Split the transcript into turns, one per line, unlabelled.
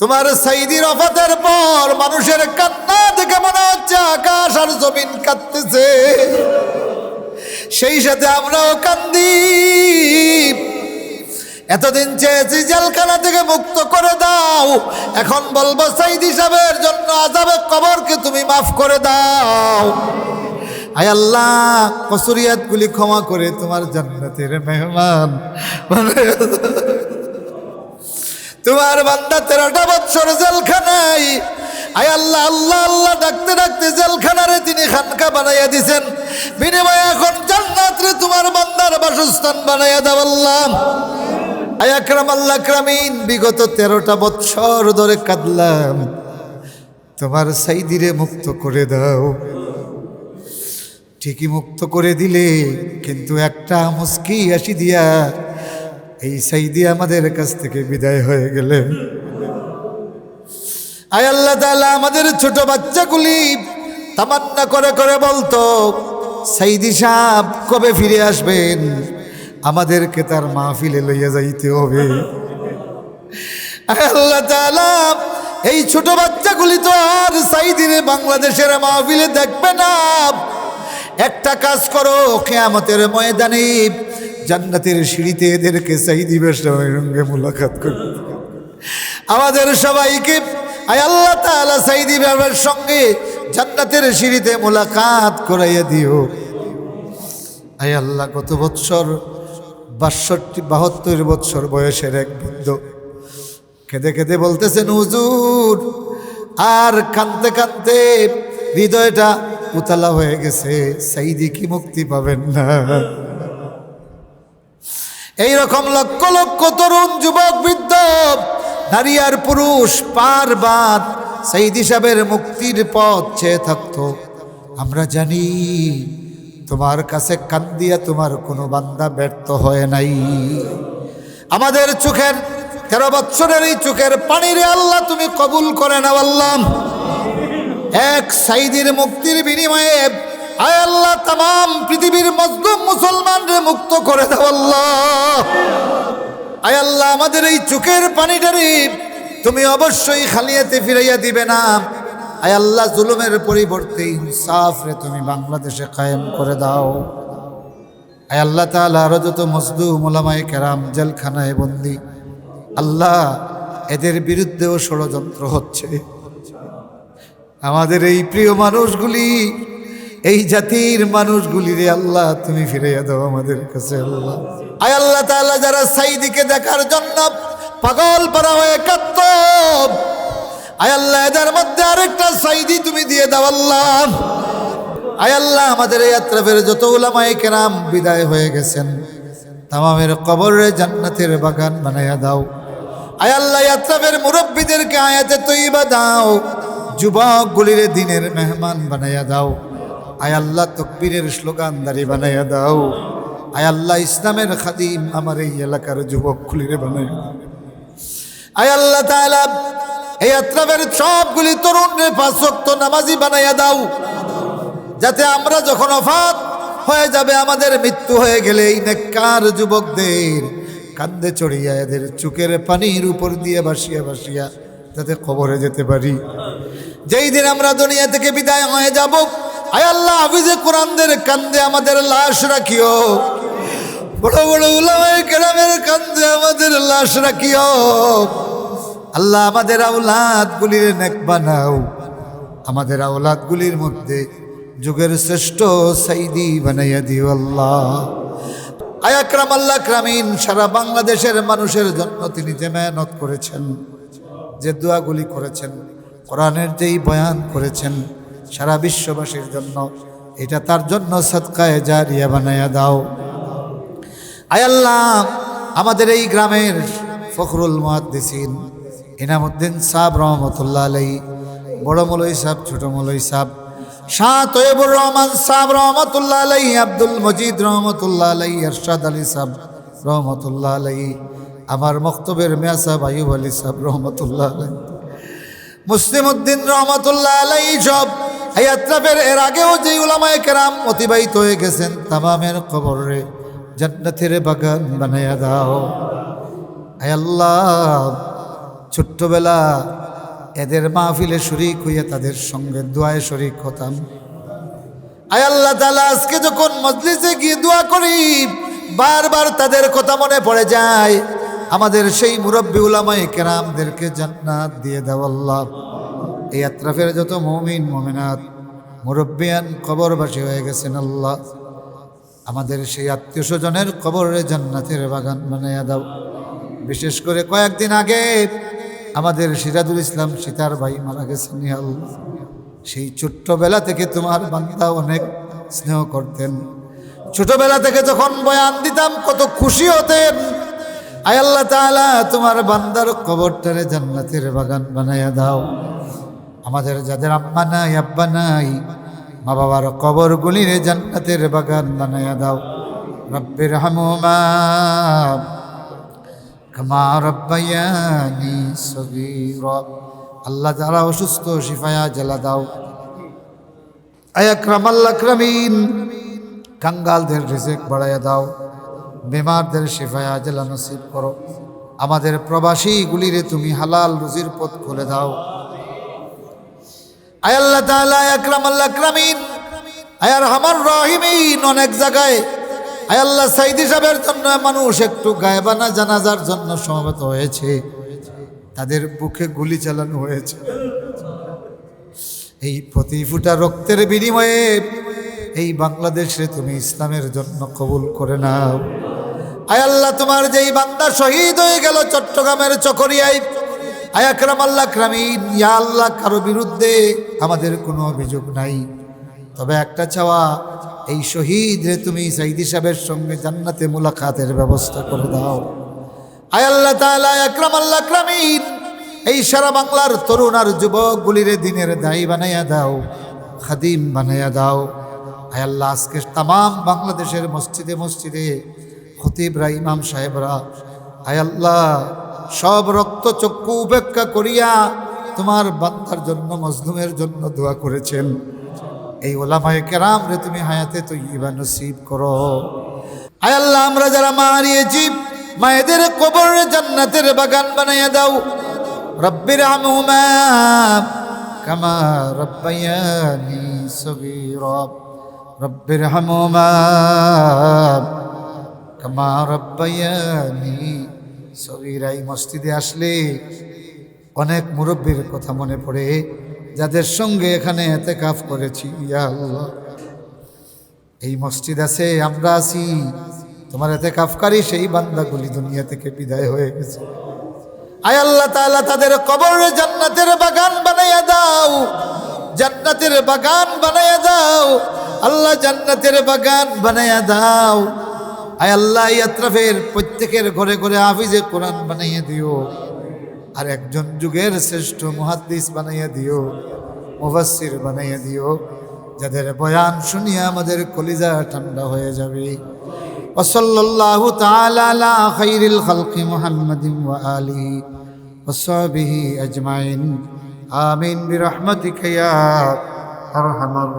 তোমার সাইদির অফাতের পর মানুষের কান্না দেখে মনে হচ্ছে আকাশ আর জমিন কাঁদতেছে। সেই সাথে আমরাও কান্দি। এতদিন চেয়েছি জেলখানা থেকে মুক্ত করে দাও। এখন বলব সাইদ হিসাবের জন্য আজাবে কবরকে তুমি মাফ করে দাও। আয় আল্লাহ, কসুরিয়াতগুলি ক্ষমা করে তোমার জান্নাতের মেহমান। তোমার বান্দা তেরোটা বছর জেলখানায়। আয় আল্লাহ আল্লাহ আল্লাহ, ডাকতে ডাকতে জেলখানারে তিনি খানকা বানাইয়া দিছেন। বিনিময়ে এখন জান্নাতরে তোমার বান্দার বাসস্থান বানাইয়া দাও আল্লাহ। আল্লাহ ক্রামিন বিগত তেরোটা বছর ধরে কাঁদলাম। তোমার সাইদিরে মুক্ত করে দাও। ঠিকই মুক্ত করে দিলে, কিন্তু একটা মুস্কি আসি দিয়া এই সাইদি আমাদের কাছ থেকে বিদায় হয়ে গেলেন আয় আল্লাহ তাআলা আমাদের ছোট বাচ্চাগুলি তামান্না করে করে বলতো, সাইদি সাহেব কবে ফিরে আসবেন? আমাদেরকে তার মাহফিলে লইয়া যাইতে হবে। আল্লাহ তাআলা, এই ছোট বাচ্চাগুলি তো আর সাইদিনে বাংলাদেশের মাহফিলে দেখবে না। একটা কাজ করো, কেয়ামতের ময়দানে জান্নাতের সিঁড়িতে এদেরকে সাইদি বেশমের সঙ্গে মুলাকাত করবে আমাদের সবাইকে, আয় আল্লাহ তাআলা সাইদি বাবার সঙ্গে জান্নাতের সিঁড়িতে মোলাকাত করাইয়া দিও। আয় আল্লাহ কত বৎসর বাষট্টি, বাহাত্তর বৎসর বয়সের এক বৃদ্ধ কেঁদে কেঁদে বলতেছেন, হুজুর, আর কানতে কানতে হৃদয়টা উতলা হয়ে গেছে, সাইদি কি মুক্তি পাবেন না? এই রকম লক্ষ লক্ষ তরুণ যুবক বৃদ্ধ, নারী আর পুরুষ পার বাদ সাইদি সাহেবের মুক্তির পথ চেয়ে থাকতো। আমরা জানি তোমার কাছে কান্দিয়া তোমার কোনো বান্দা ব্যর্থ হয় নাই। আমাদের চোখের তেরো বৎসরের এই চোখের পানিরে আল্লাহ তুমি কবুল করে নাও আল্লাহ। এক সাইদির মুক্তির বিনিময়ে, আয় আল্লাহ তাম পৃথিবীর মজলুম মুসলমানরে মুক্ত করে দাও আল্লাহ। আয় আল্লাহ, আমাদের এই চোখের পানিটারে তুমি অবশ্যই খালিয়াতে ফিরাইয়া দিবে না। আয় আল্লাহ, জুলুমের পরিবর্তে ইনসাফ রে তুমি বাংলাদেশে কায়েম করে দাও। আয় আল্লাহ তাআলা, আরও যত মজদুম ওলামায়ে কেরাম, জেলখানায় বন্দি, আল্লাহ এদের বিরুদ্ধেও ষড়যন্ত্র হচ্ছে। আমাদের এই প্রিয় মানুষগুলি এই জাতির মানুষগুলি রে আল্লাহ, তুমি ফিরাইয়া দাও আমাদের কাছে আল্লাহ। আয় আল্লাহ তাআলা, যারা সাইদিকে দেখার জন্য পাগল পারা হয়ে কাঁদত। আয় আল্লাহ, এদের মধ্যে আরেকটা সাইদি তুমি দিয়ে দাও আল্লাহ। আয় আল্লাহ, আমাদের এই আত্রাফের যত উলামায়ে কেরাম বিদায় হয়ে গেছেন, তামামের কবরে জান্নাতের বাগান বানাইয়া দাও। আয় আল্লাহ আত্রাফের মুরব্বীদেরকে আয়াতে তৈবা দাও, যুবকগুলির দিনের মেহমান বানাইয়া দাও। আয় আল্লাহ তকবীরের স্লোগানদারি বানাইয়া দাও। আয় আল্লাহ ইসলামের খাদিম আমার এই এলাকার যুবকগুলিরে বানাইয়া দাও। আয় আল্লাহ এই আত্রাফের সবগুলি তরুণের পাঁচ ওয়াক্ত নামাজি বানাইয়া দাও। যাতে আমরা যখন অফাত হয়ে যাবে, আমাদের মৃত্যু হয়ে গেলে এই নেককার যুবকদের কান্দে চড়িয়া, এদের চুকের পানির উপর দিয়ে ভাসিয়া ভাসিয়া যাতে কবরে যেতে পারি। যেই দিন আমরা দুনিয়া থেকে বিদায় হয়ে যাব আয় আল্লাহ হাফিজে কোরআনদের কান্দে আমাদের লাশ রাখিও। বড় বড় উলামায়ে কেরামের কান্দে আমাদের লাশ রাখিও। আল্লাহ, আমাদের আউলাদ গুলির নেক বানাও। আমাদের আউলাদ গুলির মধ্যে যুগের শ্রেষ্ঠ সাইদি বানাইয়া দিও আল্লাহ। আয়াক্রাম আল্লাহ ক্রামিন, সারা বাংলাদেশের মানুষের জন্য তিনি যে মেহনত করেছেন, যে দোয়াগুলি করেছেন, কোরআনের যেই বয়ান করেছেন সারা বিশ্ববাসীর জন্য। এটা তার জন্য সৎকায় জারিয়া বানাইয়া দাও। আয়াল্লাহ আমাদের এই গ্রামের ফখরুল মহাদ্দিসিন ইনামুদ্দিন সাহ রহমতুল্লাহ আলাই বড় মলই সাহ ছোট মলই সাহ শাহ তৈবুর রহমান সাহ রহমতুল্লাহ আলাই আব্দুল মজিদ রহমতুল্লাহ আলাই আরশাদ আলী সাহ রহমতুল্লাহ আলাই আমার মক্তবের মেয়া সাহ আয়ুব আলী সাহ রহমতুল্লাহ আলাই মুসলিম উদ্দিন রহমতুল্লাহ আলাই সব এই আত্রাফের এর আগেও যে উলামায়ে কেরাম অতিবাহিত হয়ে গেছেন, তামামের কবরে জান্নাতের বাগান বানাইয়া দাও। আল্লাহ, ছোট্টবেলা এদের মাহফিলে শরিক হইয়া তাদের সঙ্গে দোয়ায় শরিক হতাম। আয় আল্লাহ তালা আজকে যখন মজলিসে গিয়ে দোয়া করি, বারবার তাদের কথা মনে পড়ে যায়, আমাদের সেই মুরব্বী উলামাই কেরামদেরকে জান্নাত দিয়ে দাও আল্লাহ। এই আত্রাফের যত মমিন, মমিনাত, মুরব্বিয়ান কবরবাসী হয়ে গেছেন আল্লাহ। আমাদের সেই আত্মীয় স্বজনের কবরে জান্নাতের বাগান বানাইয়া দাও। বিশেষ করে কয়েকদিন আগে আমাদের সিরাজুল ইসলাম সীতার ভাই মারা গেছেন সেই ছোট্টবেলা থেকে তোমার বান্দা অনেক স্নেহ করতেন। ছোটবেলা থেকে যখন বয়ান দিতাম, কত খুশি হতেন। আয় আল্লাহ তাআলা, তোমার বান্দার কবরটারে জান্নাতের বাগান বানাইয়া দাও। আমাদের যাদের আম্মা নাই, আব্বা নাই, মা বাবার কবরগুলির জান্নাতের বাগান বানাইয়া দাও। রব্বির আল্লাহ যারা অসুস্থ, শিফায়া জেলা দাও। আয়াক্রম আয়াক্রাম আল্লাক্রামিন কাঙ্গালদের রিজেক বাড়াইয়া দাও। বেমারদের শিফায়া জেলা নসিব করো। আমাদের প্রবাসীগুলিরে তুমি হালাল রুজির পথ খুলে দাও। আয় আল্লাহ তাআলা আকরাম আল্লাহ আকরামিন। আয়ার আমার রহিমিন অনেক জায়গায়। আয় আল্লাহ সাইদি সাহেবের জন্য মানুষ একটু গায়েবানা জানাজার জন্য সমবেত হয়েছে। তাদের বুকে গুলি চালানো হয়েছে। এই প্রতি ফুটা রক্তের বিনিময়ে এই বাংলাদেশে তুমি ইসলামের জন্য কবুল করে নাও। আয় আল্লাহ, তোমার যেই বান্দা শহীদ হয়ে গেল চট্টগ্রামের চকরিয়ায় আয়াকরাম আল্লাহ ক্রামিন, ইয়া আল্লাহ কারও বিরুদ্ধে আমাদের কোনো অভিযোগ নাই। তবে একটা চাওয়া, এই শহীদ রে তুমি সাইদি সাহেবের সঙ্গে জান্নাতে মুলাকাতের ব্যবস্থা করে দাও। আয় আল্লাহ আকরাম আল্লাহ ক্রামিন, এই সারা বাংলার তরুণ আর যুবকগুলিরে দিনের দায়ী বানাইয়া দাও, খাদিম বানাইয়া দাও। আয় আল্লাহ, আজকে তামাম বাংলাদেশের মসজিদে মসজিদে খতিবরা, ইমাম সাহেবরা, আয় আল্লাহ সব রক্ত চক্ষু উপেক্ষা করিয়া তোমার বান্দার জন্য, মজলুমের জন্য দোয়া করেছেন। এই ওলামায় কেরাম রে, তুমি হায়াতে তৈবা নসিব করো। আয় আল্লাহ, আমরা যারা মা হারিয়েছি, মায়েদের কবর জান্নাতের বাগান বানাইয়া দাও। রব্বির আমুমা কামা রব্বায়ানি সগীরা। রব্বির হামুমা কামা রব্বায়ানি সগীরা এই মসজিদে আসলে অনেক মুরব্বীর কথা মনে পড়ে, যাদের সঙ্গে এখানে এতে কাফ করেছি, ইয়া আল্লাহ। এই মসজিদ আছে, আমরা আছি। তোমার এতে কাফকারি সেই বান্দাগুলি দুনিয়া থেকে বিদায় হয়ে গেছে। আয় আল্লাহ তাআলা তাদের কবর জান্নাতের বাগান বানাইয়া দাও। জান্নাতের বাগান বানাইয়া দাও। আল্লাহ জান্নাতের বাগান বানাইয়া দাও। আয় আল্লাহ ইয়াত্রাফের প্রত্যেকের ঘরে ঘরে হাফিজে কোরআন বানাইয়ে দিও। আর একজন যুগের শ্রেষ্ঠ মহাদ্দিস বানাইয়া দিও মুভাসির বানাইয়া দিও, যাদের বয়ান শুনিয়া আমাদের কলিজা ঠান্ডা হয়ে যাবে। ওসল্লাহু তালালা খৈরিল খালকি মোহাম্মদিম আলী ওসবিহি আজমাইন। আমিন বিরহমতিকয়া আর হামার